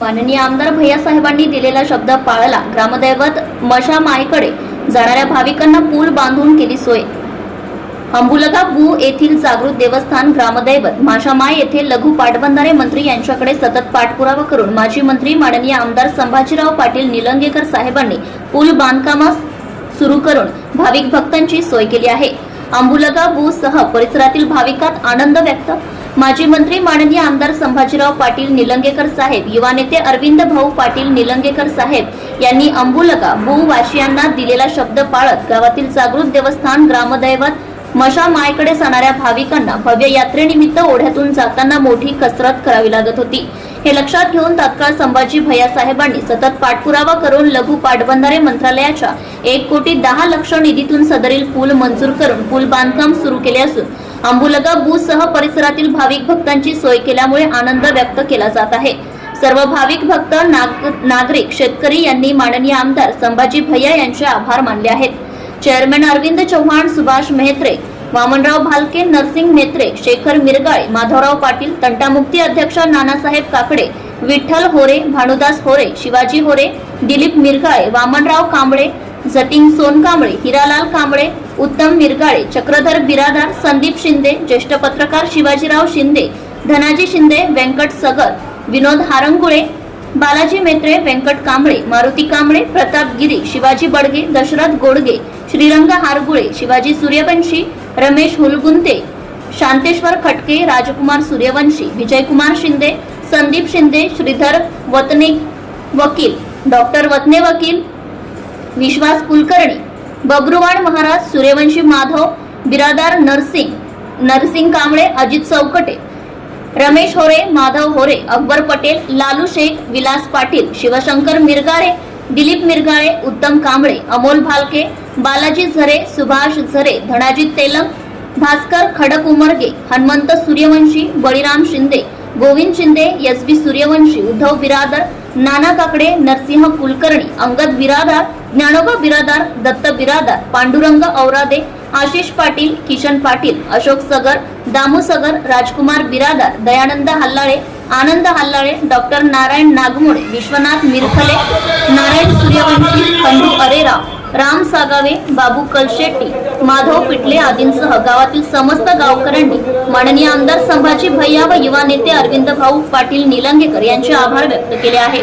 माननीय आमदार भैयासाहेबांनी दिलेला शब्द पाळला. ग्रामदैवत मशा मायकडे जाणाऱ्या भाविकांना पूल बांधून केली सोय. अंबुलगा बू येथील जागृत देवस्थान ग्रामदैवत माशामाय येथे लघु पाटबंधारे मंत्री यांच्याकडे सतत पाठपुरावा करून माजी मंत्री माननीय आमदार संभाजीराव पाटील निलंगेकर साहेबांनी पूल बांधकामास सुरू करून भाविक भक्तांची सोय केली आहे. अंबुलगा बू सह परिसरातील भाविकात आनंद व्यक्त माजी मंत्री माननीय आमदार संभाजीराव पाटील निलंगेकर साहेब युवा नेते अरविंद भाऊ पाटील निलंगेकर साहेब यांनी अंबुलका भूवाशियांना दिलेला शब्द पाळत गावातील जागृत देवस्थान ग्रामदैवत मशा मायकडे जाणाऱ्या भाविकांना भव्य यात्रेनिमित्त ओढ्यातून जाताना मोठी कसरत करावी लागत होती. हे लक्षात घेऊन तात्काळ संभाजी भैया साहेबांनी सतत पाठपुरावा करून लघु पाटबंधारे मंत्रालयाच्या एक कोटी दहा लक्ष निधीतून सदरील पूल मंजूर करून पूल बांधकाम सुरू केले असून अंबुलगा बूसह परिसरातील भाविक भक्तांची सोय केल्यामुळे आनंद व्यक्त केला जात आहे. सर्व भाविक भक्त नाग नागरिक शेतकरी यांनी माननीय आमदार संभाजी भैया यांचे आभार मानले आहेत. चेअरमॅन अरविंद चव्हाण सुभाष मेहत्रे वामनराव भालके नरसिंग मेत्रे शेखर मिरगाळे माधवराव पाटील तंटामुक्ती अध्यक्ष नानासाहेब काकडे विठ्ठल होरे भानुदास होरे शिवाजी होरे दिलीप मिरगाळे वामनराव कांबळे जतीन सोनकांबळे हिरालाल कांबळे उत्तम मिरगाळे चक्रधर बिरादार संदीप शिंदे ज्येष्ठ पत्रकार शिवाजीराव शिंदे धनाजी शिंदे व्यंकट सगर विनोद हारंगुळे बालाजी मेत्रे व्यंकट कांबळे मारुती कांबळे प्रताप गिरी शिवाजी बडगे दशरथ गोडगे श्रीरंग हारगुळे शिवाजी सूर्यवंशी रमेश हुलगुंते शांतेश्वर खटके राजकुमार सूर्यवंशी विजयकुमार शिंदे संदीप शिंदे श्रीधर वतने वकील डॉक्टर वतने वकील विश्वास कुलकर्णी बब्रुवाण महाराज सूर्यवंशी माधव बिरादार नरसिंग नरसिंग कांबळे अजित चौकटे रमेश होरे माधव होरे अकबर पटेल लालू शेख विलास पाटील शिवशंकर मिरगाळे दिलीप मिरगाळे उत्तम कांबळे अमोल भालके बालाजी झरे सुभाष झरे Dhanaji Telang Bhaskar Khadak Umarge Hanumant Suryavanshi Baliram Shinde Govind Shinde S B Suryavanshi Uddhav Biradar Nana Kakade Narsinh Kulkarni Angad Biradar Dnyanoba Biradar Datta Biradar Pandurang Aurade Ashish Patil Kishan Patil Ashok Sagar Damu Sagar Rajkumar Biradar Dayanand Hallale Anand Hallale doctor Narayan Nagmode Vishwanath Mirkhale Narayan Suryavanshi Khandu Arera Ram Sagave Babu Kalshetti Madhav Pitle आदींसह गावातील समस्त गावकऱ्यांनी माननीय आमदार संभाजी भैया व युवा नेते अरविंद भाऊ पाटील निलंगेकर यांचे आभार व्यक्त केले आहे.